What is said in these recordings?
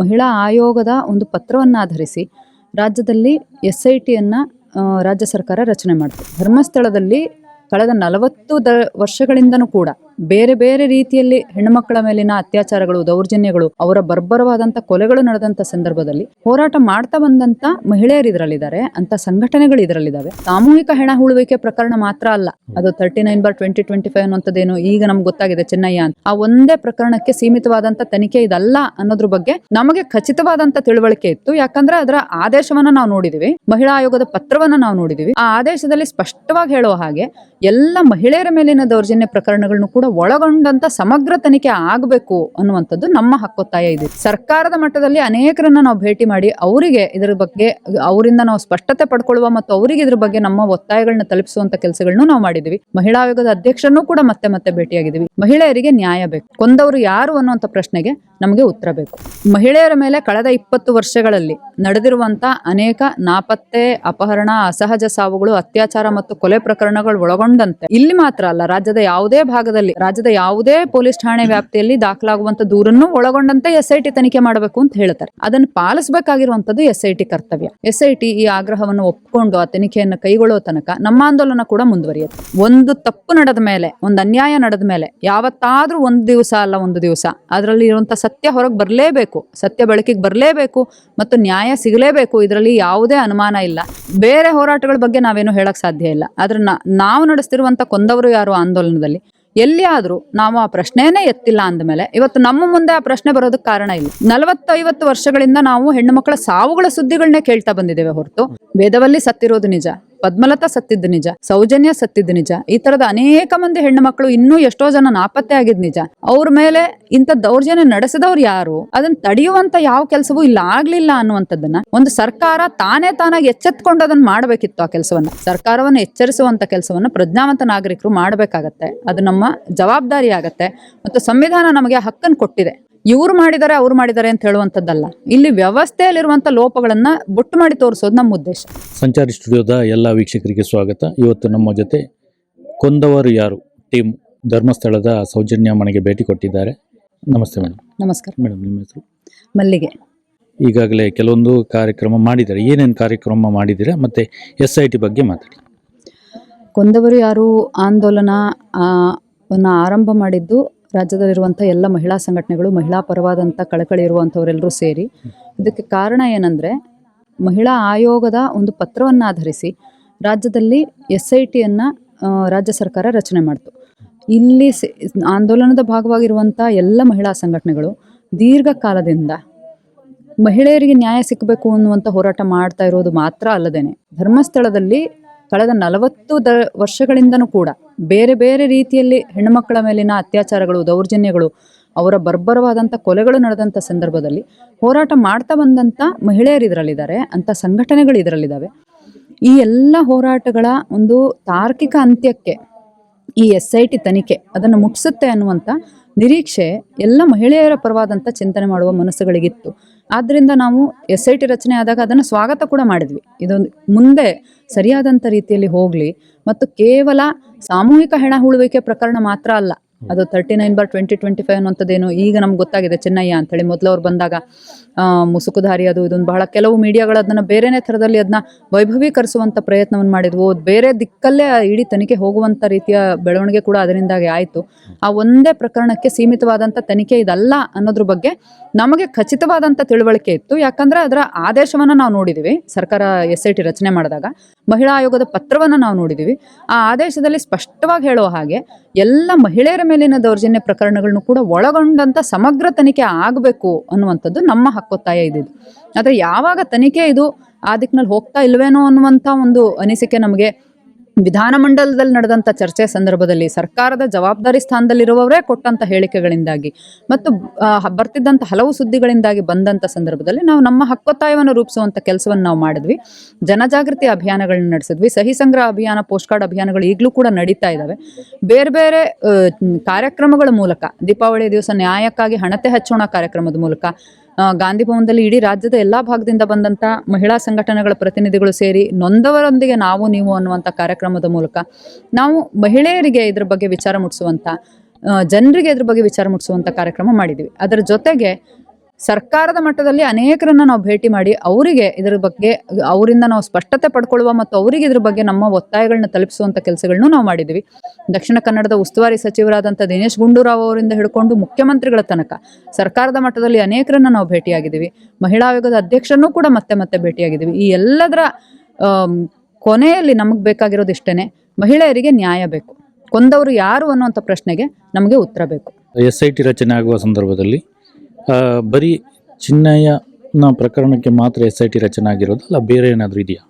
ಮಹಿಳಾ ಆಯೋಗದ ಒಂದು ಪತ್ರವನ್ನಾಧರಿಸಿ ರಾಜ್ಯದಲ್ಲಿ ಎಸ್ ಐ ಟಿಯನ್ನು ರಾಜ್ಯ ಸರ್ಕಾರ ರಚನೆ ಮಾಡಿತು. ಧರ್ಮಸ್ಥಳದಲ್ಲಿ ಕಳೆದ ನಲವತ್ತು ದ ವರ್ಷಗಳಿಂದನೂ ಕೂಡ ಬೇರೆ ಬೇರೆ ರೀತಿಯಲ್ಲಿ ಹೆಣ್ಣುಮಕ್ಕಳ ಮೇಲಿನ ಅತ್ಯಾಚಾರಗಳು, ದೌರ್ಜನ್ಯಗಳು, ಅವರ ಬರ್ಬರವಾದಂತ ಕೊಲೆಗಳು ನಡೆದಂತ ಸಂದರ್ಭದಲ್ಲಿ ಹೋರಾಟ ಮಾಡ್ತಾ ಬಂದಂತ ಮಹಿಳೆಯರು ಇದರಲ್ಲಿದ್ದಾರೆ ಅಂತ ಸಂಘಟನೆಗಳು ಇದರಲ್ಲಿದ್ದಾವೆ. ಸಾಮೂಹಿಕ ಹೆಣ ಹುಳುವಿಕೆ ಪ್ರಕರಣ ಮಾತ್ರ ಅಲ್ಲ, ಅದು thirty nine bar twenty twenty five ಅನ್ನುವಂಥದ್ದೇನು ಈಗ ನಮ್ಗೆ ಗೊತ್ತಾಗಿದೆ ಚೆನ್ನಯ್ಯ ಅಂತ. ಆ ಒಂದೇ ಪ್ರಕರಣಕ್ಕೆ ಸೀಮಿತವಾದಂತ ತನಿಖೆ ಇದಲ್ಲ ಅನ್ನೋದ್ರ ಬಗ್ಗೆ ನಮಗೆ ಖಚಿತವಾದಂತ ತಿಳುವಳಿಕೆ ಇತ್ತು. ಯಾಕಂದ್ರೆ ಅದರ ಆದೇಶವನ್ನ ನಾವು ನೋಡಿದೀವಿ, ಮಹಿಳಾ ಆಯೋಗದ ಪತ್ರವನ್ನ ನಾವು ನೋಡಿದೀವಿ. ಆ ಆದೇಶದಲ್ಲಿ ಸ್ಪಷ್ಟವಾಗಿ ಹೇಳುವ ಹಾಗೆ ಎಲ್ಲ ಮಹಿಳೆಯರ ಮೇಲಿನ ದೌರ್ಜನ್ಯ ಪ್ರಕರಣಗಳನ್ನು ಕೂಡ ಒಳಗೊಂಡಂತ ಸಮಗ್ರ ತನಿಖೆ ಆಗಬೇಕು ಅನ್ನುವಂಥದ್ದು ನಮ್ಮ ಹಕ್ಕೊತ್ತಾಯ ಇದೆ. ಸರ್ಕಾರದ ಮಟ್ಟದಲ್ಲಿ ಅನೇಕರನ್ನ ನಾವು ಭೇಟಿ ಮಾಡಿ ಅವರಿಗೆ ಇದರ ಬಗ್ಗೆ, ಅವರಿಂದ ನಾವು ಸ್ಪಷ್ಟತೆ ಪಡ್ಕೊಳ್ಳುವ ಮತ್ತು ಅವರಿಗೆ ಇದ್ರ ಬಗ್ಗೆ ನಮ್ಮ ಒತ್ತಾಯಗಳನ್ನ ತಲುಪಿಸುವಂತ ಕೆಲಸಗಳನ್ನು ನಾವು ಮಾಡಿದೀವಿ ಮಹಿಳಾ ಆಯೋಗದ ಅಧ್ಯಕ್ಷರನ್ನು ಕೂಡ ಮತ್ತೆ ಮತ್ತೆ ಭೇಟಿಯಾಗಿದ್ದೀವಿ. ಮಹಿಳೆಯರಿಗೆ ನ್ಯಾಯ ಬೇಕು. ಕೊಂದವರು ಯಾರು ಅನ್ನುವಂಥ ಪ್ರಶ್ನೆಗೆ ನಮಗೆ ಉತ್ತರ ಬೇಕು. ಮಹಿಳೆಯರ ಮೇಲೆ ಕಳೆದ ಇಪ್ಪತ್ತು ವರ್ಷಗಳಲ್ಲಿ ನಡೆದಿರುವಂತ ಅನೇಕ ನಾಪತ್ತೆ, ಅಪಹರಣ, ಅಸಹಜ ಸಾವುಗಳು, ಅತ್ಯಾಚಾರ ಮತ್ತು ಕೊಲೆ ಪ್ರಕರಣಗಳು ಒಳಗೊಂಡಂತೆ ಇಲ್ಲಿ ಮಾತ್ರ ಅಲ್ಲ, ರಾಜ್ಯದ ಯಾವುದೇ ಭಾಗದಲ್ಲಿ, ರಾಜ್ಯದ ಯಾವುದೇ ಪೊಲೀಸ್ ಠಾಣೆ ವ್ಯಾಪ್ತಿಯಲ್ಲಿ ದಾಖಲಾಗುವಂತ ದೂರನ್ನು ಒಳಗೊಂಡಂತೆ ಎಸ್ ಐ ಟಿ ತನಿಖೆ ಮಾಡಬೇಕು ಅಂತ ಹೇಳ್ತಾರೆ. ಅದನ್ನು ಪಾಲಿಸಬೇಕಾಗಿರುವಂತದ್ದು ಎಸ್ ಐ ಕರ್ತವ್ಯ. ಎಸ್ ಐ ಈ ಆಗ್ರಹವನ್ನು ಒಪ್ಪಿಕೊಂಡು ಆ ತನಿಖೆಯನ್ನು ಕೈಗೊಳ್ಳೋ ತನಕ ನಮ್ಮ ಆಂದೋಲನ ಕೂಡ ಮುಂದುವರಿಯುತ್ತೆ. ಒಂದು ತಪ್ಪು ನಡೆದ ಮೇಲೆ, ಒಂದು ಅನ್ಯಾಯ ನಡೆದ ಮೇಲೆ ಯಾವತ್ತಾದ್ರೂ ಒಂದು ದಿವಸ ಅಲ್ಲ, ಒಂದು ದಿವಸ. ಅದರಲ್ಲಿ ಇರುವಂತ ಸತ್ಯ ಹೊರಗೆ ಬರಲೇಬೇಕು, ಸತ್ಯ ಬೆಳಕಿಗೆ ಬರಲೇಬೇಕು ಮತ್ತು ನ್ಯಾಯ ಸಿಗಲೇಬೇಕು, ಇದರಲ್ಲಿ ಯಾವುದೇ ಅನುಮಾನ ಇಲ್ಲ. ಬೇರೆ ಹೋರಾಟಗಳ ಬಗ್ಗೆ ನಾವೇನು ಹೇಳಕ್ಕೆ ಸಾಧ್ಯ ಇಲ್ಲ. ಆದರೆ ನಾವು ನಡೆಸ್ತಿರುವಂಥ ಕೊಂದವರು ಯಾರು ಆಂದೋಲನದಲ್ಲಿ? ಎಲ್ಲಿಯಾದರೂ ನಾವು ಆ ಪ್ರಶ್ನೆನೇ ಎತ್ತಿಲ್ಲ ಅಂದಮೇಲೆ, ಇವತ್ತು ನಮ್ಮ ಮುಂದೆ ಆ ಪ್ರಶ್ನೆ ಬರೋದಕ್ಕೆ ಕಾರಣ ಇಲ್ಲ. ನಲವತ್ತೈವತ್ತು ವರ್ಷಗಳಿಂದ ನಾವು ಹೆಣ್ಣು ಮಕ್ಕಳ ಸಾವುಗಳ ಸುದ್ದಿಗಳನ್ನೇ ಕೇಳ್ತಾ ಬಂದಿದ್ದೇವೆ ಹೊರತು. ವೇದವಲ್ಲಿ ಸತ್ತಿರೋದು ನಿಜ. ಪದ್ಮಲತಾ ಸತ್ತಿದ್ದು ನಿಜ, ಸೌಜನ್ಯ ಸತ್ತಿದ್ದು ನಿಜ, ಈ ತರದ ಅನೇಕ ಮಂದಿ ಹೆಣ್ಣು ಮಕ್ಕಳು ಇನ್ನೂ ಎಷ್ಟೋ ಜನ ನಾಪತ್ತೆ ಆಗಿದ್ ನಿಜ. ಅವ್ರ ಮೇಲೆ ಇಂಥ ದೌರ್ಜನ್ಯ ನಡೆಸಿದವ್ರು ಯಾರು? ಅದನ್ನ ತಡೆಯುವಂತ ಯಾವ ಕೆಲಸವೂ ಇಲ್ಲ, ಆಗ್ಲಿಲ್ಲ ಅನ್ನುವಂಥದ್ದನ್ನ ಒಂದು ಸರ್ಕಾರ ತಾನೇ ತಾನಾಗಿ ಎಚ್ಚೆತ್ಕೊಂಡು ಅದನ್ನ ಮಾಡಬೇಕಿತ್ತು ಆ ಕೆಲಸವನ್ನ. ಸರ್ಕಾರವನ್ನು ಎಚ್ಚರಿಸುವಂತ ಕೆಲಸವನ್ನ ಪ್ರಜ್ಞಾವಂತ ನಾಗರಿಕರು ಮಾಡಬೇಕಾಗತ್ತೆ. ಅದು ನಮ್ಮ ಜವಾಬ್ದಾರಿ ಆಗತ್ತೆ ಮತ್ತು ಸಂವಿಧಾನ ನಮಗೆ ಹಕ್ಕನ್ನು ಕೊಟ್ಟಿದೆ. ಇವ್ರು ಮಾಡಿದ್ದಾರೆ ಅವ್ರು ಮಾಡಿದ್ದಾರೆ ಅಂತ ಹೇಳುವಂಥದ್ದಲ್ಲ. ಇಲ್ಲಿ ವ್ಯವಸ್ಥೆಯಲ್ಲಿರುವಂಥ ಲೋಪಗಳನ್ನ ಬುಟ್ಟು ಮಾಡಿ ತೋರಿಸೋದು ನಮ್ಮ ಉದ್ದೇಶ. ಸಂಚಾರಿ ಸ್ಟುಡಿಯೋದ ಎಲ್ಲ ವೀಕ್ಷಕರಿಗೆ ಸ್ವಾಗತ. ಇವತ್ತು ನಮ್ಮ ಜೊತೆ ಕೊಂದವರು ಯಾರು? ಟೀಮ್ ಧರ್ಮಸ್ಥಳದ ಸೌಜನ್ಯ ಮನೆಗೆ ಭೇಟಿ ಕೊಟ್ಟಿದ್ದಾರೆ. ನಮಸ್ತೆ ಮೇಡಮ್. ನಮಸ್ಕಾರ. ಮೇಡಮ್ ನಿಮ್ಮ ಹೆಸರು? ಮಲ್ಲಿಗೆ. ಈಗಾಗಲೇ ಕೆಲವೊಂದು ಕಾರ್ಯಕ್ರಮ ಮಾಡಿದ್ದಾರೆ. ಏನೇನು ಕಾರ್ಯಕ್ರಮ ಮಾಡಿದ್ದೀರಾ? ಮತ್ತು ಎಸ್ ಐ ಟಿ ಬಗ್ಗೆ ಮಾತಾಡಿ. ಕೊಂದವರು ಯಾರು? ಆಂದೋಲನ ಆರಂಭ ಮಾಡಿದ್ದು ರಾಜ್ಯದಲ್ಲಿರುವಂಥ ಎಲ್ಲ ಮಹಿಳಾ ಸಂಘಟನೆಗಳು, ಮಹಿಳಾ ಪರವಾದಂಥ ಕಳಕಳಿ ಇರುವಂಥವರೆಲ್ಲರೂ ಸೇರಿ. ಇದಕ್ಕೆ ಕಾರಣ ಏನಂದರೆ, ಮಹಿಳಾ ಆಯೋಗದ ಒಂದು ಪತ್ರವನ್ನು ಆಧರಿಸಿ ರಾಜ್ಯದಲ್ಲಿ ಎಸ್ ಐ ಟಿಯನ್ನು ರಾಜ್ಯ ಸರ್ಕಾರ ರಚನೆ ಮಾಡಿತು. ಇಲ್ಲಿ ಆಂದೋಲನದ ಭಾಗವಾಗಿರುವಂಥ ಎಲ್ಲ ಮಹಿಳಾ ಸಂಘಟನೆಗಳು ದೀರ್ಘಕಾಲದಿಂದ ಮಹಿಳೆಯರಿಗೆ ನ್ಯಾಯ ಸಿಕ್ಕಬೇಕು ಅನ್ನುವಂಥ ಹೋರಾಟ ಮಾಡ್ತಾ ಇರೋದು ಮಾತ್ರ ಅಲ್ಲದೇನೆ. ಧರ್ಮಸ್ಥಳದಲ್ಲಿ ಕಳೆದ ನಲವತ್ತು ದ, ವರ್ಷಗಳಿಂದನೂ ಕೂಡ ಬೇರೆ ಬೇರೆ ರೀತಿಯಲ್ಲಿ ಹೆಣ್ಣುಮಕ್ಕಳ ಮೇಲಿನ ಅತ್ಯಾಚಾರಗಳು, ದೌರ್ಜನ್ಯಗಳು, ಅವರ ಬರ್ಬರವಾದಂಥ ಕೊಲೆಗಳು ನಡೆದಂಥ ಸಂದರ್ಭದಲ್ಲಿ ಹೋರಾಟ ಮಾಡ್ತಾ ಬಂದಂಥ ಮಹಿಳೆಯರು ಇದರಲ್ಲಿದ್ದಾರೆ, ಅಂಥ ಸಂಘಟನೆಗಳು ಇದರಲ್ಲಿದ್ದಾವೆ. ಈ ಎಲ್ಲ ಹೋರಾಟಗಳ ಒಂದು ತಾರ್ಕಿಕ ಅಂತ್ಯಕ್ಕೆ ಈ ಎಸ್ ಐ ಟಿ ತನಿಖೆ ಅದನ್ನು ಮುಟ್ಟಿಸುತ್ತೆ ಅನ್ನುವಂಥ ನಿರೀಕ್ಷೆ ಎಲ್ಲ ಮಹಿಳೆಯರ ಪರವಾದಂತ ಚಿಂತನೆ ಮಾಡುವ ಮನಸ್ಸುಗಳಿಗಿತ್ತು. ಆದ್ದರಿಂದ ನಾವು ಎಸ್ ಐ ಟಿ ರಚನೆ ಆದಾಗ ಅದನ್ನು ಸ್ವಾಗತ ಕೂಡ ಮಾಡಿದ್ವಿ. ಇದೊಂದು ಮುಂದೆ ಸರಿಯಾದಂಥ ರೀತಿಯಲ್ಲಿ ಹೋಗಲಿ ಮತ್ತು ಕೇವಲ ಸಾಮೂಹಿಕ ಹೆಣ ಹೂಳುವಿಕೆ ಪ್ರಕರಣ ಮಾತ್ರ ಅಲ್ಲ ಅದು thirty nine bar twenty twenty five ಅನ್ನೋಂಥದ್ದೇನು ಈಗ ನಮ್ಗೆ ಗೊತ್ತಾಗಿದೆ ಚೆನ್ನಯ್ಯ ಅಂತೇಳಿ. ಮೊದಲು ಅವ್ರು ಬಂದಾಗ ಮುಸುಕುಧಾರಿ ಅದು ಇದೊಂದು ಬಹಳ ಕೆಲವು ಮೀಡಿಯಾಗಳು ಅದನ್ನು ಬೇರೆನೇ ಥರದಲ್ಲಿ ಅದನ್ನ ವೈಭವೀಕರಿಸುವಂಥ ಪ್ರಯತ್ನವನ್ನು ಮಾಡಿದ್ವು. ಬೇರೆ ದಿಕ್ಕಲ್ಲೇ ಇಡೀ ತನಿಖೆ ಹೋಗುವಂಥ ರೀತಿಯ ಬೆಳವಣಿಗೆ ಕೂಡ ಅದರಿಂದಾಗಿ ಆಯಿತು. ಆ ಒಂದೇ ಪ್ರಕರಣಕ್ಕೆ ಸೀಮಿತವಾದಂಥ ತನಿಖೆ ಇದಲ್ಲ ಅನ್ನೋದ್ರ ಬಗ್ಗೆ ನಮಗೆ ಖಚಿತವಾದಂಥ ತಿಳುವಳಿಕೆ ಇತ್ತು. ಯಾಕಂದರೆ ಅದರ ಆದೇಶವನ್ನು ನಾವು ನೋಡಿದ್ದೀವಿ ಸರ್ಕಾರ ಎಸ್ ಐ ಟಿ ರಚನೆ ಮಾಡಿದಾಗ ಮಹಿಳಾ ಆಯೋಗದ ಪತ್ರವನ್ನು ನಾವು ನೋಡಿದ್ದೀವಿ ಆ ಆದೇಶದಲ್ಲಿ ಸ್ಪಷ್ಟವಾಗಿ ಹೇಳುವ ಹಾಗೆ ಎಲ್ಲ ಮಹಿಳೆಯರ ಮೇಲಿನ ದೌರ್ಜನ್ಯ ಪ್ರಕರಣಗಳನ್ನು ಕೂಡ ಒಳಗೊಂಡಂಥ ಸಮಗ್ರ ತನಿಖೆ ಆಗಬೇಕು ಅನ್ನುವಂಥದ್ದು ನಮ್ಮ ಹಕ್ಕೊತ್ತಾಯ ಇದ್ದಿದ್ದು ಆದರೆ ಯಾವಾಗ ತನಿಖೆ ಇದು ಆ ದಿಕ್ಕಿನಲ್ಲಿ ಹೋಗ್ತಾ ಇಲ್ವೇನೋ ಅನ್ನುವಂಥ ಒಂದು ಅನಿಸಿಕೆ ನಮಗೆ ವಿಧಾನಮಂಡಲದಲ್ಲಿ ನಡೆದಂಥ ಚರ್ಚೆ ಸಂದರ್ಭದಲ್ಲಿ ಸರ್ಕಾರದ ಜವಾಬ್ದಾರಿ ಸ್ಥಾನದಲ್ಲಿರುವವರೇ ಕೊಟ್ಟಂಥ ಹೇಳಿಕೆಗಳಿಂದಾಗಿ ಮತ್ತು ಬರ್ತಿದ್ದಂಥ ಹಲವು ಸುದ್ದಿಗಳಿಂದಾಗಿ ಬಂದಂಥ ಸಂದರ್ಭದಲ್ಲಿ ನಾವು ನಮ್ಮ ಹಕ್ಕೊತ್ತಾಯವನ್ನು ರೂಪಿಸುವಂಥ ಕೆಲಸವನ್ನು ನಾವು ಮಾಡಿದ್ವಿ. ಜನಜಾಗೃತಿ ಅಭಿಯಾನಗಳನ್ನ ನಡೆಸಿದ್ವಿ. ಸಹಿ ಸಂಗ್ರಹ ಅಭಿಯಾನ, ಪೋಸ್ಟ್ ಕಾರ್ಡ್ ಅಭಿಯಾನಗಳು ಈಗಲೂ ಕೂಡ ನಡೀತಾ ಇದ್ದಾವೆ ಬೇರೆ ಬೇರೆ ಕಾರ್ಯಕ್ರಮಗಳ ಮೂಲಕ ದೀಪಾವಳಿ ದಿವಸ ನ್ಯಾಯಕ್ಕಾಗಿ ಹಣತೆ ಹಚ್ಚೋಣ ಕಾರ್ಯಕ್ರಮದ ಮೂಲಕ ಗಾಂಧಿ ಭವನದಲ್ಲಿ ಇಡೀ ರಾಜ್ಯದ ಎಲ್ಲ ಭಾಗದಿಂದ ಬಂದಂಥ ಮಹಿಳಾ ಸಂಘಟನೆಗಳ ಪ್ರತಿನಿಧಿಗಳು ಸೇರಿ ನೊಂದವರೊಂದಿಗೆ ನಾವು, ನೀವು ಅನ್ನುವಂಥ ಕಾರ್ಯಕ್ರಮದ ಮೂಲಕ ನಾವು ಮಹಿಳೆಯರಿಗೆ ಇದ್ರ ಬಗ್ಗೆ ವಿಚಾರ ಮುಟ್ಟಿಸುವಂಥ ಜನರಿಗೆ ಇದ್ರ ಬಗ್ಗೆ ವಿಚಾರ ಮುಟ್ಟಿಸುವಂಥ ಕಾರ್ಯಕ್ರಮ ಮಾಡಿದ್ವಿ. ಅದರ ಜೊತೆಗೆ ಸರ್ಕಾರದ ಮಟ್ಟದಲ್ಲಿ ಅನೇಕರನ್ನ ನಾವು ಭೇಟಿ ಮಾಡಿ ಅವರಿಗೆ ಇದರ ಬಗ್ಗೆ, ಅವರಿಂದ ನಾವು ಸ್ಪಷ್ಟತೆ ಪಡ್ಕೊಳ್ಳುವ ಮತ್ತು ಅವರಿಗೆ ಇದ್ರ ಬಗ್ಗೆ ನಮ್ಮ ಒತ್ತಾಯಗಳನ್ನ ತಲುಪಿಸುವಂತ ಕೆಲಸಗಳನ್ನು ನಾವು ಮಾಡಿದ್ವಿ. ದಕ್ಷಿಣ ಕನ್ನಡದ ಉಸ್ತುವಾರಿ ಸಚಿವರಾದಂಥ ದಿನೇಶ್ ಗುಂಡೂರಾವ್ ಅವರಿಂದ ಹಿಡ್ಕೊಂಡು ಮುಖ್ಯಮಂತ್ರಿಗಳ ತನಕ ಸರ್ಕಾರದ ಮಟ್ಟದಲ್ಲಿ ಅನೇಕರನ್ನ ನಾವು ಭೇಟಿಯಾಗಿದ್ದೀವಿ. ಮಹಿಳಾ ಆಯೋಗದ ಅಧ್ಯಕ್ಷರನ್ನೂ ಕೂಡ ಮತ್ತೆ ಮತ್ತೆ ಭೇಟಿಯಾಗಿದ್ದೀವಿ. ಈ ಎಲ್ಲದರ ಕೊನೆಯಲ್ಲಿ ನಮಗೆ ಬೇಕಾಗಿರೋದು ಇಷ್ಟೇನೆ, ಮಹಿಳೆಯರಿಗೆ ನ್ಯಾಯ ಬೇಕು. ಕೊಂದವರು ಯಾರು ಅನ್ನುವಂಥ ಪ್ರಶ್ನೆಗೆ ನಮಗೆ ಉತ್ತರ ಬೇಕು. ಎಸ್ ಐ ಟಿ ರಚನೆ ಆಗುವ ಸಂದರ್ಭದಲ್ಲಿ ಬರೀ ಚಿನ್ನಯ್ಯನ ಪ್ರಕರಣಕ್ಕೆ ಮಾತ್ರ ಎಸ್ ಐ ಟಿ ರಚನೆ ಆಗಿರೋದು ಅಲ್ಲ ಬೇರೆ ಏನಾದರೂ ಇದೆಯಾ?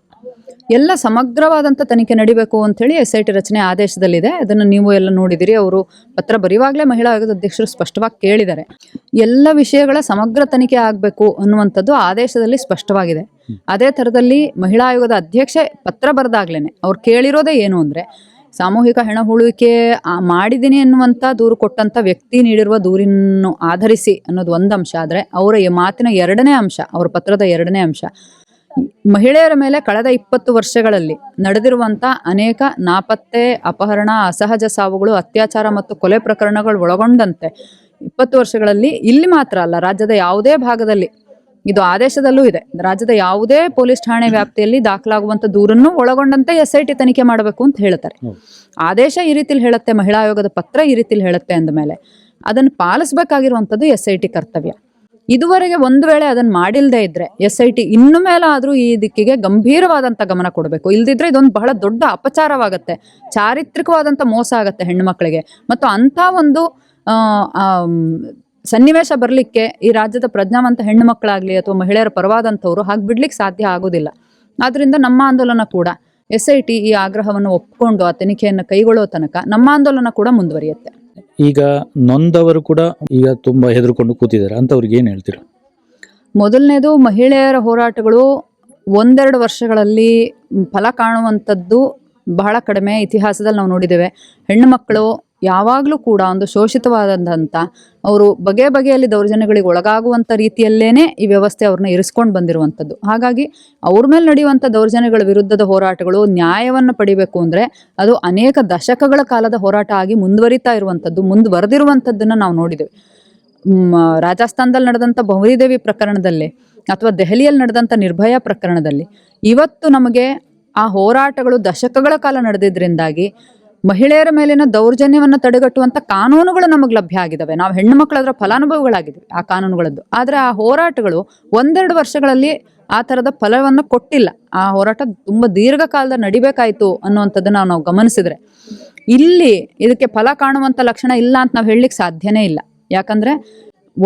ಎಲ್ಲ ಸಮಗ್ರವಾದಂಥ ತನಿಖೆ ನಡಿಬೇಕು ಅಂತೇಳಿ ಎಸ್ ಐ ಟಿ ರಚನೆ ಆದೇಶದಲ್ಲಿದೆ. ಅದನ್ನು ನೀವು ಎಲ್ಲ ನೋಡಿದಿರಿ. ಅವರು ಪತ್ರ ಬರೆಯುವಾಗಲೇ ಮಹಿಳಾ ಆಯೋಗದ ಅಧ್ಯಕ್ಷರು ಸ್ಪಷ್ಟವಾಗಿ ಕೇಳಿದ್ದಾರೆ. ಎಲ್ಲ ವಿಷಯಗಳ ಸಮಗ್ರ ತನಿಖೆ ಆಗಬೇಕು ಅನ್ನುವಂಥದ್ದು ಆದೇಶದಲ್ಲಿ ಸ್ಪಷ್ಟವಾಗಿದೆ. ಅದೇ ಥರದಲ್ಲಿ ಮಹಿಳಾ ಆಯೋಗದ ಅಧ್ಯಕ್ಷೆ ಪತ್ರ ಬರೆದಾಗ್ಲೇ ಅವ್ರು ಕೇಳಿರೋದೇ ಏನು ಅಂದರೆ ಸಾಮೂಹಿಕ ಹೆಣ ಹೂಳುವಿಕೆ ಮಾಡಿದ್ದೀನಿ ಎನ್ನುವಂಥ ದೂರು ಕೊಟ್ಟಂಥ ವ್ಯಕ್ತಿ ನೀಡಿರುವ ದೂರಿನ ಆಧರಿಸಿ ಅನ್ನೋದು ಒಂದು ಅಂಶ. ಆದರೆ ಅವರ ಮಾತಿನ ಎರಡನೇ ಅಂಶ, ಅವರ ಪತ್ರದ ಎರಡನೇ ಅಂಶ. ಮಹಿಳೆಯರ ಮೇಲೆ ಕಳೆದ ಇಪ್ಪತ್ತು ವರ್ಷಗಳಲ್ಲಿ ನಡೆದಿರುವಂಥ ಅನೇಕ ನಾಪತ್ತೆ, ಅಪಹರಣ, ಅಸಹಜ ಸಾವುಗಳು, ಅತ್ಯಾಚಾರ ಮತ್ತು ಕೊಲೆ ಪ್ರಕರಣಗಳು ಒಳಗೊಂಡಂತೆ ಇಪ್ಪತ್ತು ವರ್ಷಗಳಲ್ಲಿ ಇಲ್ಲಿ ಮಾತ್ರ ಅಲ್ಲ, ರಾಜ್ಯದ ಯಾವುದೇ ಭಾಗದಲ್ಲಿ ಇದು ಆದೇಶದಲ್ಲೂ ಇದೆ. ರಾಜ್ಯದ ಯಾವುದೇ ಪೊಲೀಸ್ ಠಾಣೆ ವ್ಯಾಪ್ತಿಯಲ್ಲಿ ದಾಖಲಾಗುವಂತ ದೂರನ್ನು ಒಳಗೊಂಡಂತೆ ಎಸ್ ಐ ಟಿ ತನಿಖೆ ಮಾಡಬೇಕು ಅಂತ ಹೇಳ್ತಾರೆ. ಆದೇಶ ಈ ರೀತಿಲಿ ಹೇಳುತ್ತೆ ಮಹಿಳಾ ಆಯೋಗದ ಪತ್ರ ಈ ರೀತಿಲಿ ಹೇಳುತ್ತೆ ಅಂದಮೇಲೆ ಅದನ್ನು ಪಾಲಿಸಬೇಕಾಗಿರುವಂಥದ್ದು ಎಸ್ ಐ ಟಿ ಕರ್ತವ್ಯ. ಇದುವರೆಗೆ ಒಂದು ವೇಳೆ ಅದನ್ನು ಮಾಡಿಲ್ಲದೆ ಇದ್ರೆ ಎಸ್ ಐ ಟಿ ಇನ್ನು ಮೇಲಾದರೂ ಈ ದಿಕ್ಕಿಗೆ ಗಂಭೀರವಾದಂಥ ಗಮನ ಕೊಡಬೇಕು. ಇಲ್ದಿದ್ರೆ ಇದೊಂದು ಬಹಳ ದೊಡ್ಡ ಅಪಚಾರವಾಗತ್ತೆ ಚಾರಿತ್ರಿಕವಾದಂಥ ಮೋಸ ಆಗತ್ತೆ ಹೆಣ್ಣುಮಕ್ಕಳಿಗೆ ಮತ್ತು ಅಂಥ ಒಂದು ಸನ್ನಿವೇಶ ಬರಲಿಕ್ಕೆ ಈ ರಾಜ್ಯದ ಪ್ರಜ್ಞಾವಂತ ಹೆಣ್ಣು ಮಕ್ಕಳಾಗಲಿ ಅಥವಾ ಮಹಿಳೆಯರ ಪರವಾದಂಥವ್ರು ಹಾಗೆ ಬಿಡ್ಲಿಕ್ಕೆ ಸಾಧ್ಯ ಆಗೋದಿಲ್ಲ. ಆದ್ದರಿಂದ ನಮ್ಮ ಆಂದೋಲನ ಕೂಡ ಎಸ್ ಐ ಟಿ ಈ ಆಗ್ರಹವನ್ನು ಒಪ್ಪಿಕೊಂಡು ಆ ತನಿಖೆಯನ್ನು ಕೈಗೊಳ್ಳೋ ತನಕ ನಮ್ಮ ಆಂದೋಲನ ಕೂಡ ಮುಂದುವರಿಯುತ್ತೆ. ಈಗ ನೊಂದವರು ಕೂಡ ಈಗ ತುಂಬ ಹೆದರ್ಕೊಂಡು ಕೂತಿದ್ದಾರೆ. ಅಂಥವ್ರಿಗೆ ಏನು ಹೇಳ್ತೀರಾ? ಮೊದಲನೇದು ಮಹಿಳೆಯರ ಹೋರಾಟಗಳು ಒಂದೆರಡು ವರ್ಷಗಳಲ್ಲಿ ಫಲ ಕಾಣುವಂಥದ್ದು ಬಹಳ ಕಡಿಮೆ ಇತಿಹಾಸದಲ್ಲಿ ನಾವು ನೋಡಿದ್ದೇವೆ. ಹೆಣ್ಣು ಮಕ್ಕಳು ಯಾವಾಗಲೂ ಕೂಡ ಒಂದು ಶೋಷಿತವಾದಂಥ ಅವರು ಬಗೆ ಬಗೆಯಲ್ಲಿ ದೌರ್ಜನ್ಯಗಳಿಗೆ ಒಳಗಾಗುವಂಥ ರೀತಿಯಲ್ಲೇನೆ ಈ ವ್ಯವಸ್ಥೆ ಅವ್ರನ್ನ ಇರಿಸ್ಕೊಂಡು ಬಂದಿರುವಂಥದ್ದು ಹಾಗಾಗಿ ಅವ್ರ ಮೇಲೆ ನಡೆಯುವಂಥ ದೌರ್ಜನ್ಯಗಳ ವಿರುದ್ಧದ ಹೋರಾಟಗಳು ನ್ಯಾಯವನ್ನು ಪಡಿಬೇಕು ಅಂದರೆ ಅದು ಅನೇಕ ದಶಕಗಳ ಕಾಲದ ಹೋರಾಟ ಆಗಿ ಮುಂದುವರಿತಾ ಇರುವಂಥದ್ದು ಮುಂದುವರೆದಿರುವಂಥದ್ದನ್ನು ನಾವು ನೋಡಿದ್ದೇವೆ ರಾಜಸ್ಥಾನದಲ್ಲಿ ನಡೆದಂಥ ಭೌರಿದೇವಿ ಪ್ರಕರಣದಲ್ಲಿ ಅಥವಾ ದೆಹಲಿಯಲ್ಲಿ ನಡೆದಂಥ ನಿರ್ಭಯ ಪ್ರಕರಣದಲ್ಲಿ ಇವತ್ತು ನಮಗೆ ಆ ಹೋರಾಟಗಳು ದಶಕಗಳ ಕಾಲ ನಡೆದಿದ್ರಿಂದಾಗಿ ಮಹಿಳೆಯರ ಮೇಲಿನ ದೌರ್ಜನ್ಯವನ್ನು ತಡೆಗಟ್ಟುವಂಥ ಕಾನೂನುಗಳು ನಮಗೆ ಲಭ್ಯ ಆಗಿದ್ದಾವೆ ನಾವು ಹೆಣ್ಣು ಅದರ ಫಲಾನುಭವಿಗಳಾಗಿದ್ದೀವಿ ಆ ಕಾನೂನುಗಳದ್ದು. ಆದರೆ ಆ ಹೋರಾಟಗಳು ಒಂದೆರಡು ವರ್ಷಗಳಲ್ಲಿ ಆ ಥರದ ಫಲವನ್ನು ಕೊಟ್ಟಿಲ್ಲ. ಆ ಹೋರಾಟ ತುಂಬ ದೀರ್ಘಕಾಲದ ನಡಿಬೇಕಾಯಿತು ಅನ್ನುವಂಥದ್ದನ್ನು ನಾವು ಗಮನಿಸಿದ್ರೆ. ಇಲ್ಲಿ ಇದಕ್ಕೆ ಫಲ ಕಾಣುವಂಥ ಲಕ್ಷಣ ಇಲ್ಲ ಅಂತ ನಾವು ಹೇಳಲಿಕ್ಕೆ ಸಾಧ್ಯನೇ ಇಲ್ಲ. ಯಾಕಂದ್ರೆ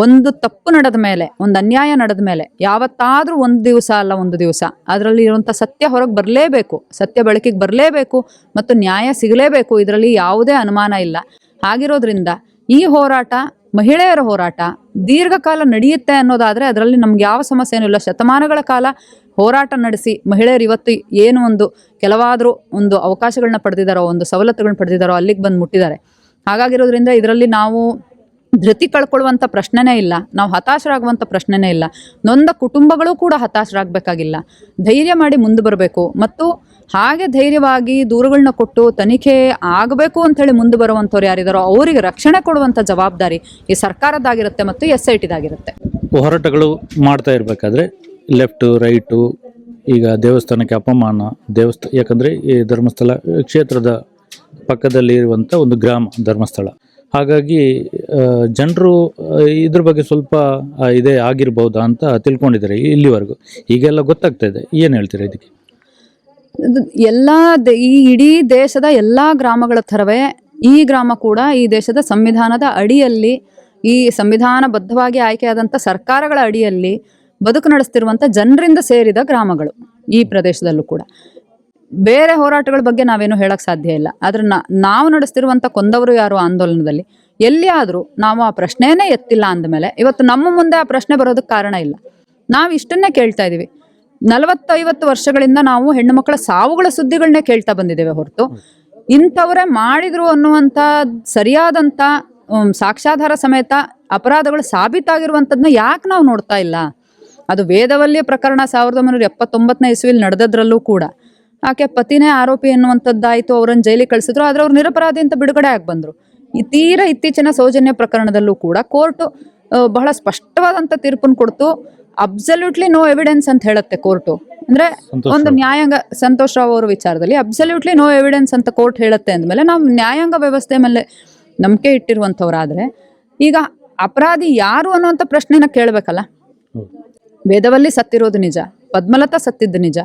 ಒಂದು ತಪ್ಪು ನಡೆದ ಮೇಲೆ, ಒಂದು ಅನ್ಯಾಯ ನಡೆದ ಮೇಲೆ, ಯಾವತ್ತಾದರೂ ಒಂದು ದಿವಸ ಅಲ್ಲ ಒಂದು ದಿವಸ ಅದರಲ್ಲಿ ಇರುವಂಥ ಸತ್ಯ ಹೊರಗೆ ಬರಲೇಬೇಕು, ಸತ್ಯ ಬೆಳಕಿಗೆ ಬರಲೇಬೇಕು ಮತ್ತು ನ್ಯಾಯ ಸಿಗಲೇಬೇಕು, ಇದರಲ್ಲಿ ಯಾವುದೇ ಅನುಮಾನ ಇಲ್ಲ. ಆಗಿರೋದ್ರಿಂದ ಈ ಹೋರಾಟ, ಮಹಿಳೆಯರ ಹೋರಾಟ ದೀರ್ಘಕಾಲ ನಡೆಯುತ್ತೆ ಅನ್ನೋದಾದರೆ ಅದರಲ್ಲಿ ನಮ್ಗೆ ಯಾವ ಸಮಸ್ಯೆನೂ ಇಲ್ಲ. ಶತಮಾನಗಳ ಕಾಲ ಹೋರಾಟ ನಡೆಸಿ ಮಹಿಳೆಯರು ಇವತ್ತು ಏನು ಒಂದು ಕೆಲವಾದರೂ ಒಂದು ಅವಕಾಶಗಳನ್ನ ಪಡೆದಿದ್ದಾರೋ, ಒಂದು ಸವಲತ್ತುಗಳನ್ನ ಪಡೆದಿದ್ದಾರೋ ಅಲ್ಲಿಗೆ ಬಂದು ಮುಟ್ಟಿದ್ದಾರೆ. ಹಾಗಾಗಿರೋದ್ರಿಂದ ಇದರಲ್ಲಿ ನಾವು ಧೃತಿ ಕಳ್ಕೊಳ್ಳುವಂಥ ಪ್ರಶ್ನೆನೇ ಇಲ್ಲ. ನಾವು ಹತಾಶರಾಗುವಂಥ ಪ್ರಶ್ನೆನೇ ಇಲ್ಲ. ನೊಂದ ಕುಟುಂಬಗಳು ಕೂಡ ಹತಾಶರಾಗಬೇಕಾಗಿಲ್ಲ. ಧೈರ್ಯ ಮಾಡಿ ಮುಂದೆ ಬರಬೇಕು. ಮತ್ತು ಹಾಗೆ ಧೈರ್ಯವಾಗಿ ದೂರುಗಳನ್ನ ಕೊಟ್ಟು ತನಿಖೆ ಆಗಬೇಕು ಅಂಥೇಳಿ ಮುಂದೆ ಬರುವಂಥವ್ರು ಯಾರಿದ್ದಾರೋ ಅವರಿಗೆ ರಕ್ಷಣೆ ಕೊಡುವಂಥ ಜವಾಬ್ದಾರಿ ಈ ಸರ್ಕಾರದ್ದಾಗಿರುತ್ತೆ ಮತ್ತು ಎಸ್ ಐ ಟಿದಾಗಿರುತ್ತೆ. ಹೋರಾಟಗಳು ಮಾಡ್ತಾ ಇರಬೇಕಾದ್ರೆ ಲೆಫ್ಟು, ರೈಟು, ಈಗ ದೇವಸ್ಥಾನಕ್ಕೆ ಅಪಮಾನ, ದೇವಸ್ಥ, ಯಾಕಂದರೆ ಈ ಧರ್ಮಸ್ಥಳ ಕ್ಷೇತ್ರದ ಪಕ್ಕದಲ್ಲಿ ಇರುವಂಥ ಒಂದು ಗ್ರಾಮ, ಧರ್ಮಸ್ಥಳ. ಹಾಗಾಗಿ ಜನರು ಇದ್ರ ಬಗ್ಗೆ ಸ್ವಲ್ಪ ಇದೇ ಆಗಿರ್ಬೋದಾ ಅಂತ ತಿಳ್ಕೊಂಡಿದ್ದಾರೆ ಇಲ್ಲಿವರೆಗೂ. ಈಗೆಲ್ಲ ಗೊತ್ತಾಗ್ತಾ ಇದೆ. ಏನು ಹೇಳ್ತೀರಾ ಇದಕ್ಕೆ? ಎಲ್ಲ ಈ ಇಡೀ ದೇಶದ ಎಲ್ಲ ಗ್ರಾಮಗಳ ಥರವೇ ಈ ಗ್ರಾಮ ಕೂಡ ಈ ದೇಶದ ಸಂವಿಧಾನದ ಅಡಿಯಲ್ಲಿ, ಈ ಸಂವಿಧಾನಬದ್ಧವಾಗಿ ಆಯ್ಕೆಯಾದಂಥ ಸರ್ಕಾರಗಳ ಅಡಿಯಲ್ಲಿ ಬದುಕು ನಡೆಸ್ತಿರುವಂಥ ಜನರಿಂದ ಸೇರಿದ ಗ್ರಾಮಗಳು ಈ ಪ್ರದೇಶದಲ್ಲೂ ಕೂಡ. ಬೇರೆ ಹೋರಾಟಗಳ ಬಗ್ಗೆ ನಾವೇನು ಹೇಳಕ್ ಸಾಧ್ಯ ಇಲ್ಲ. ಆದ್ರೆ ನಾವು ನಡೆಸ್ತಿರುವಂಥ ಕೊಂದವರು ಯಾರು ಆಂದೋಲನದಲ್ಲಿ? ಎಲ್ಲಿಯಾದರೂ ನಾವು ಆ ಪ್ರಶ್ನೆನೇ ಎತ್ತಿಲ್ಲ ಅಂದಮೇಲೆ ಇವತ್ತು ನಮ್ಮ ಮುಂದೆ ಆ ಪ್ರಶ್ನೆ ಬರೋದಕ್ಕೆ ಕಾರಣ ಇಲ್ಲ. ನಾವು ಇಷ್ಟನ್ನೇ ಕೇಳ್ತಾ ಇದೀವಿ. ನಲವತ್ತೈವತ್ತು ವರ್ಷಗಳಿಂದ ನಾವು ಹೆಣ್ಣು ಮಕ್ಕಳ ಸಾವುಗಳ ಸುದ್ದಿಗಳನ್ನೇ ಕೇಳ್ತಾ ಬಂದಿದ್ದೇವೆ ಹೊರತು. ಇಂಥವರೇ ಮಾಡಿದ್ರು ಅನ್ನುವಂಥ ಸರಿಯಾದಂಥ ಸಾಕ್ಷಾಧಾರ ಸಮೇತ ಅಪರಾಧಗಳು ಸಾಬೀತಾಗಿರುವಂಥದ್ದನ್ನ ಯಾಕೆ ನಾವು ನೋಡ್ತಾ ಇಲ್ಲ? ಅದು ವೇದವಲ್ಯ ಪ್ರಕರಣ ಸಾವಿರದ ಒಂಬೈನೂರ ಎಪ್ಪತ್ತೊಂಬತ್ತನೇ ಇಸ್ವಿಲಿ ನಡೆದದ್ರಲ್ಲೂ ಕೂಡ. ಆಕೆ ಪತಿನೇ ಆರೋಪಿ ಎನ್ನುವಂಥದ್ದಾಯಿತು ಅವರನ್ನು ಜೈಲಿಗೆ ಕಳಿಸಿದ್ರು ಆದರೆ ಅವ್ರು ನಿರಪರಾಧಿ ಅಂತ ಬಿಡುಗಡೆ ಆಗಿ ಬಂದರು. ಈ ತೀರಾ ಇತ್ತೀಚಿನ ಸೌಜನ್ಯ ಪ್ರಕರಣದಲ್ಲೂ ಕೂಡ ಕೋರ್ಟ್ ಬಹಳ ಸ್ಪಷ್ಟವಾದಂಥ ತೀರ್ಪನ್ನು ಕೊಡ್ತು. ಅಬ್ಸಲ್ಯೂಟ್ಲಿ ನೋ ಎವಿಡೆನ್ಸ್ ಅಂತ ಹೇಳುತ್ತೆ ಕೋರ್ಟು. ಅಂದ್ರೆ ಒಂದು ನ್ಯಾಯಾಂಗ ಸಂತೋಷ್ ರಾವ್ ಅವರ ವಿಚಾರದಲ್ಲಿ ಅಬ್ಸಲ್ಯೂಟ್ಲಿ ನೋ ಎವಿಡೆನ್ಸ್ ಅಂತ ಕೋರ್ಟ್ ಹೇಳುತ್ತೆ ಅಂದಮೇಲೆ ನಾವು ನ್ಯಾಯಾಂಗ ವ್ಯವಸ್ಥೆ ಮೇಲೆ ನಂಬಿಕೆ ಇಟ್ಟಿರುವಂಥವ್ರಾದ್ರೆ ಈಗ ಅಪರಾಧಿ ಯಾರು ಅನ್ನುವಂಥ ಪ್ರಶ್ನೆನ ಕೇಳಬೇಕಲ್ಲ. ವೇದವಲ್ಲಿ ಸತ್ತಿರೋದು ನಿಜ ಪದ್ಮಲತಾ ಸತ್ತಿದ್ದು ನಿಜ.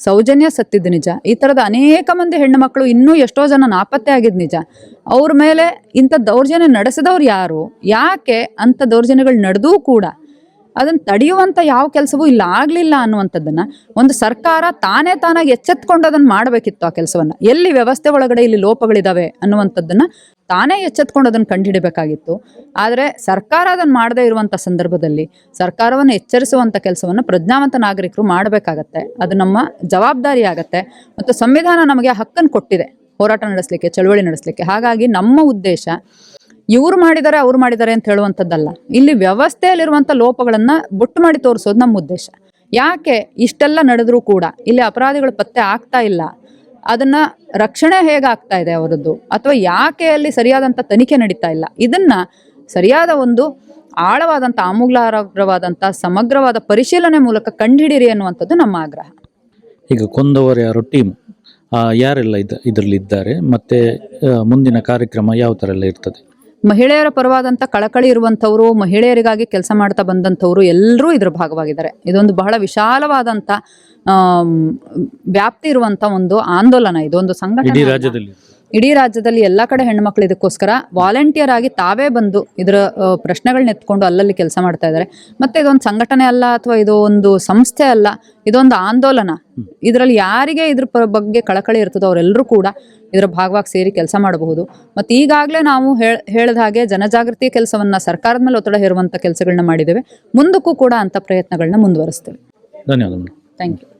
ಸೌಜನ್ಯ ಸತ್ತಿದ್ದು ನಿಜ. ಈ ಥರದ ಅನೇಕ ಮಂದಿ ಹೆಣ್ಣು ಮಕ್ಕಳು ಇನ್ನೂ ಎಷ್ಟೋ ಜನ ನಾಪತ್ತೆ ಆಗಿದ್ದು ನಿಜ. ಅವ್ರ ಮೇಲೆ ಇಂಥ ದೌರ್ಜನ್ಯ ನಡೆಸಿದವ್ರು ಯಾರು? ಯಾಕೆ ಅಂಥ ದೌರ್ಜನ್ಯಗಳು ನಡೆದೂ ಕೂಡ ಅದನ್ನು ತಡೆಯುವಂಥ ಯಾವ ಕೆಲಸವೂ ಇಲ್ಲ, ಆಗಲಿಲ್ಲ ಅನ್ನುವಂಥದ್ದನ್ನು ಒಂದು ಸರ್ಕಾರ ತಾನೇ ತಾನಾಗಿ ಎಚ್ಚೆತ್ಕೊಂಡು ಅದನ್ನು ಮಾಡಬೇಕಿತ್ತು ಆ ಕೆಲಸವನ್ನು. ಎಲ್ಲಿ ವ್ಯವಸ್ಥೆ ಒಳಗಡೆ ಇಲ್ಲಿ ಲೋಪಗಳಿದ್ದಾವೆ ಅನ್ನುವಂಥದ್ದನ್ನು ತಾನೇ ಎಚ್ಚೆತ್ಕೊಂಡು ಅದನ್ನು ಕಂಡುಹಿಡಬೇಕಾಗಿತ್ತು. ಆದರೆ ಸರ್ಕಾರ ಅದನ್ನು ಮಾಡದೇ ಇರುವಂಥ ಸಂದರ್ಭದಲ್ಲಿ ಸರ್ಕಾರವನ್ನು ಎಚ್ಚರಿಸುವಂಥ ಕೆಲಸವನ್ನು ಪ್ರಜ್ಞಾವಂತ ನಾಗರಿಕರು ಮಾಡಬೇಕಾಗತ್ತೆ. ಅದು ನಮ್ಮ ಜವಾಬ್ದಾರಿ ಆಗತ್ತೆ. ಮತ್ತು ಸಂವಿಧಾನ ನಮಗೆ ಹಕ್ಕನ್ನು ಕೊಟ್ಟಿದೆ. ಹೋರಾಟ ನಡೆಸಲಿಕ್ಕೆ, ಚಳುವಳಿ ನಡೆಸಲಿಕ್ಕೆ. ಹಾಗಾಗಿ ನಮ್ಮ ಉದ್ದೇಶ ಇವ್ರು ಮಾಡಿದ್ದಾರೆ ಅವ್ರು ಮಾಡಿದ್ದಾರೆ ಅಂತ ಹೇಳುವಂಥದ್ದಲ್ಲ. ಇಲ್ಲಿ ವ್ಯವಸ್ಥೆಯಲ್ಲಿರುವಂಥ ಲೋಪಗಳನ್ನು ಬೊಟ್ಟು ಮಾಡಿ ತೋರಿಸೋದು ನಮ್ಮ ಉದ್ದೇಶ. ಯಾಕೆ ಇಷ್ಟೆಲ್ಲ ನಡೆದರೂ ಕೂಡ ಇಲ್ಲಿ ಅಪರಾಧಿಗಳು ಪತ್ತೆ ಆಗ್ತಾ ಇಲ್ಲ. ಅದನ್ನ ರಕ್ಷಣೆ ಹೇಗಾಗ್ತಾ ಇದೆ ಅವರದ್ದು? ಅಥವಾ ಯಾಕೆ ಅಲ್ಲಿ ಸರಿಯಾದಂಥ ತನಿಖೆ ನಡೀತಾ ಇಲ್ಲ? ಇದನ್ನ ಸರಿಯಾದ ಒಂದು ಆಳವಾದಂಥ ಆಮೂಲಾಗ್ರವಾದಂಥ ಸಮಗ್ರವಾದ ಪರಿಶೀಲನೆ ಮೂಲಕ ಕಂಡುಹಿಡಿಯಿರಿ ಅನ್ನುವಂಥದ್ದು ನಮ್ಮ ಆಗ್ರಹ. ಈಗ ಕೊಂದವರು ಯಾರು ಟೀಮ್ ಯಾರೆಲ್ಲ ಇದ ಇದರಲ್ಲಿ ಇದ್ದಾರೆ ಮತ್ತೆ ಮುಂದಿನ ಕಾರ್ಯಕ್ರಮ ಯಾವ ಥರ ಎಲ್ಲ ಇರ್ತದೆ? ಮಹಿಳೆಯರ ಪರವಾದಂಥ ಕಳಕಳಿ ಇರುವಂಥವರು ಮಹಿಳೆಯರಿಗಾಗಿ ಕೆಲಸ ಮಾಡ್ತಾ ಬಂದಂಥವರು ಎಲ್ಲರೂ ಇದ್ರ ಭಾಗವಾಗಿದ್ದಾರೆ. ಇದೊಂದು ಬಹಳ ವಿಶಾಲವಾದಂಥ ವ್ಯಾಪ್ತಿ ಇರುವಂಥ ಒಂದು ಆಂದೋಲನ ಇದೊಂದು ಸಂಘಟನೆ ರಾಜ್ಯದಲ್ಲಿ. ಇಡೀ ರಾಜ್ಯದಲ್ಲಿ ಎಲ್ಲ ಕಡೆ ಹೆಣ್ಮಕ್ಳು ಇದಕ್ಕೋಸ್ಕರ ವಾಲಂಟಿಯರ್ ಆಗಿ ತಾವೇ ಬಂದು ಇದರ ಪ್ರಶ್ನೆಗಳನ್ನ ಎತ್ಕೊಂಡು ಅಲ್ಲಲ್ಲಿ ಕೆಲಸ ಮಾಡ್ತಾ ಇದ್ದಾರೆ ಮತ್ತೆ ಇದೊಂದು ಸಂಘಟನೆ ಅಲ್ಲ ಅಥವಾ ಇದು ಒಂದು ಸಂಸ್ಥೆ ಅಲ್ಲ ಇದೊಂದು ಆಂದೋಲನ. ಇದರಲ್ಲಿ ಯಾರಿಗೆ ಇದ್ರ ಬಗ್ಗೆ ಕಳಕಳಿ ಇರ್ತದೋ ಅವರೆಲ್ಲರೂ ಕೂಡ ಇದರ ಭಾಗವಾಗಿ ಸೇರಿ ಕೆಲಸ ಮಾಡಬಹುದು. ಮತ್ತು ಈಗಾಗಲೇ ನಾವು ಹೇಳ್ ಹೇಳಿದ ಹಾಗೆ ಜನಜಾಗೃತಿ ಕೆಲಸವನ್ನ ಸರ್ಕಾರದ ಮೇಲೆ ಒತ್ತಡ ಹೇರುವಂಥ ಕೆಲಸಗಳನ್ನ ಮಾಡಿದ್ದೇವೆ. ಮುಂದಕ್ಕೂ ಕೂಡ ಅಂಥ ಪ್ರಯತ್ನಗಳನ್ನ ಮುಂದುವರಿಸ್ತೇವೆ. ಧನ್ಯವಾದಗಳು. Thank you